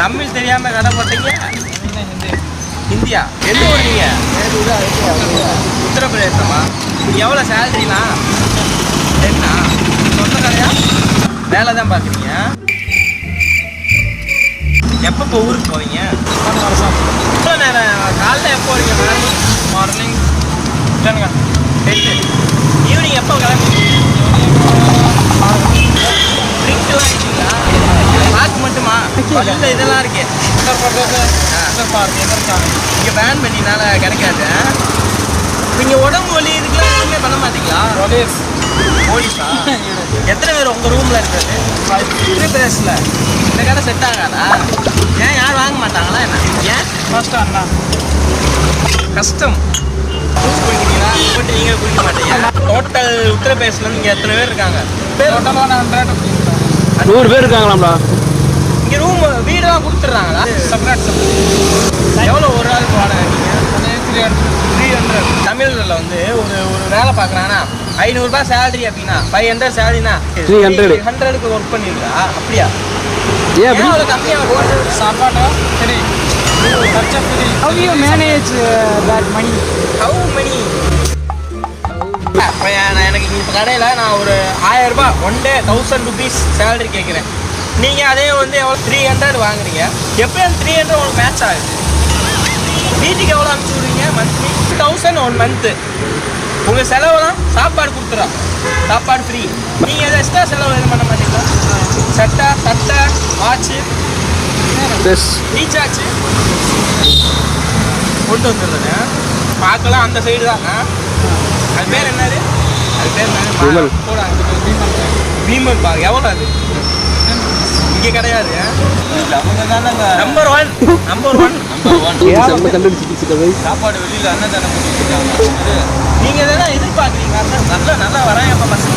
தமிழ் தெரியாம கடை போட்டீங்க? இந்தியா எந்த ஊர் நீங்க? உத்தரப்பிரதேசமா? எவ்வளோ சேலரினா? என்ன? சொந்த கடையா? வேலை தான் பார்க்குறீங்க. எப்போ இப்போ ஊருக்கு போவீங்க? இங்கே பேன் பண்ணினால கிடைக்காது. நீங்கள் உடம்பு வலி இதுக்கெல்லாம் எதுவுமே பண்ண மாட்டீங்களா? போலீஸா? எத்தனை பேர் உங்கள் ரூமில் இருக்கிறது? உத்தரப்பிரதேசில் இந்த கடை செட் ஆகாதா? ஏன் யாரும் வாங்க மாட்டாங்களா என்ன? ஏன்? கஷ்டம். ஜூஸ் குடிக்கிறீங்களா போட்டு நீங்கள் குடிக்க மாட்டீங்க. டோட்டல் உத்தரப்பிரதேசில் நீங்கள் எத்தனை பேர் இருக்காங்க? பேர் நூறு பேர் இருக்காங்களாம்டா. வீடெல்லாம் கொடுத்துட்றாங்களா? செப்பரேட் எவ்வளோ ஒரு ஆளுக்கு வாடகை நீங்கள் த்ரீ ஹண்ட்ரட் தமிழில் வந்து ஒரு ஒரு வேலை பார்க்குறாங்கன்னா ஐநூறுரூபா சேலரி அப்படின்னா ஃபைவ் ஹண்ட்ரட் சேலரினா 300. ஹண்ட்ரடுக்கு ஒர்க் பண்ணிருக்கா அப்படியா? ஏன் அப்படி? அவ்வளோ கம்மியாக சாப்பாடா? சரி. How you manage uh, that money? இப்போ எனக்கு இப்போ கடையில் நான் ஒரு ஆயிரம் ரூபாய் one day thousand rupees salary கேட்குறேன் நீங்கள் அதே வந்து எவ்வளோ த்ரீ ஹண்ட்ரட் வாங்குறீங்க. எப்படி அந்த த்ரீ ஹண்ட்ரட் உங்களுக்கு மேட்ச் ஆகுது. வீட்டுக்கு எவ்வளோ அனுப்பிச்சி விடுறீங்க மந்த்லி தௌசண்ட் ஒன் மந்த்து உங்கள் செலவெல்லாம் சாப்பாடு கொடுத்துறோம் சாப்பாடு ஃப்ரீ நீங்கள் எதை எக்ஸ்ட்ரா செலவு எதுவும் பண்ண மாட்டீங்களா? சட்டை சட்டை வாட்ச்சு ட்ரெஸ் ரீசார்ஜ் கொண்டு வந்துடுறது பார்க்கலாம் அந்த சைடு தான்? ஆ? அது பேர் என்னது? அது பேர் என்னது? விமல். போடா, அங்க போய் பீமல் பாரு. பீமல் பாரு எவ்வளோ அது? இங்கே கிடையாது. Number one number one number one செம்ம கண்டுபிடிச்சிட்டு கதை சாப்பாடு வெளியில் அன்னதானம் பண்ணிட்டு நீங்கள் எதனா எதிர்பார்க்குறீங்க நல்லா நல்லா வராங்க அப்போ பசங்க.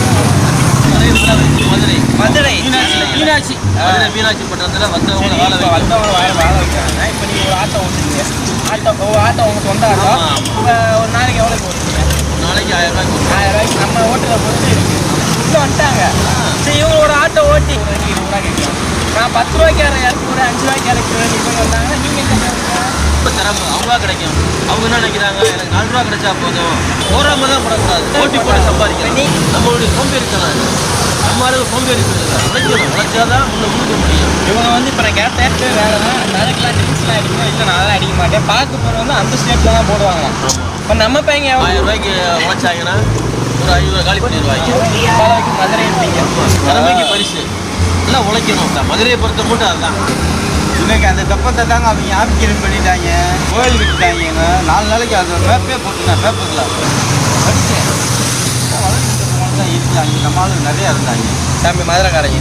மதுரை. மதுரை. மீனாட்சி மீனாட்சி. மதுரை மீனாட்சி பட்டணத்தில் வந்தவங்க சரி, வாழ இப்போ வந்தவங்க வாழ வாழ வைக்கிறாங்க இப்போ நீங்கள் ஒரு ஆட்டோ ஓட்டுறீங்க. ஆட்டோ ஒரு ஆட்டோ உங்க சொந்த ஆட்டோ ஒரு நாளைக்கு எவ்வளோ போடுறீங்க ஒரு நாளைக்கு ஆயிரம் ரூபாய்க்கு. ஆயிரம் ரூபாய்க்கு நம்ம ஓட்டுற பொறுத்து இருக்கு. உள்ள வந்துட்டாங்க. சரி இவங்க ஒரு ஆட்டோ ஓட்டி. நான் பத்து ரூபாய்க்கு யாரை இறக்குறேன் அஞ்சு ரூபாய்க்கு இறக்குறேன் இவங்க வந்தாங்கன்னா நீங்கள்? ரொம்ப சிரமம் அவங்களா கிடைக்கும் அவங்க என்ன நினைக்கிறாங்க எனக்கு நாலு ரூபா கிடைச்சா போதும் போறவங்க தான் படக்கூடாது போட்டி போட்டு சம்பாதிக்கணும் நம்மளுடைய சோம்பேறித்தனம் இது. நம்ம அளவு சோம்பேறித்தனம் உழைக்கணும் உழைச்சாதான் முன்ன முன்னுக்க முடியும் இவங்க வந்து இப்போ நான் கேட்டேன் வேலை தான் அதுக்கெல்லாம் ட்ரிங்க்ஸ்லாம் அடிக்கணும் இல்லை நான் அடிக்க மாட்டேன் பார்க்க போகிற வந்து அந்த ஸ்டேட்டில் தான் போடுவாங்க இப்போ நம்ம பையன் ஆயிரம் ரூபாய்க்கு உழைச்சாங்கன்னா ஒரு ஐநூறு காலி பண்ணிடுவாங்க மதுரை திறமைக்கு பரிசு எல்லாம் உழைக்கணும் மதுரையை பொறுத்த மட்டும் அதுதான். இன்னைக்கு அந்த தப்பத்தை தாங்க அவங்க ஆபிக்கிறன் பண்ணிட்டாங்க? கோயில் விட்டுட்டாங்க நாலு நாளைக்கு அது மேப்பே போட்டுருந்தேன் பேப்பரில் படித்தேன் தான் இருந்தாங்க நம்ம நிறையா இருந்தாங்க. தம்பி மதுரைக்காரங்க.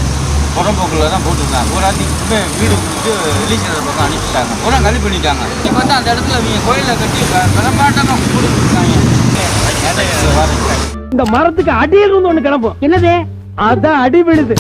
புறம்போக்கில் தான் போட்டிருந்தாங்க. ஒரு ஆட்டி வீடு கொடுத்து ரிலீஜன் பக்கம் அனுப்பிச்சிட்டாங்க. பூரா கழி பண்ணிட்டாங்க. இப்போ வந்து அந்த இடத்துல அவங்க கோயிலை கட்டி பிரமாண்டமாக கொடுத்துருக்காங்க இந்த மரத்துக்கு அடியில் இருந்து ஒண்ணு கிளம்பும். என்னது? அதான் அடி விழுது.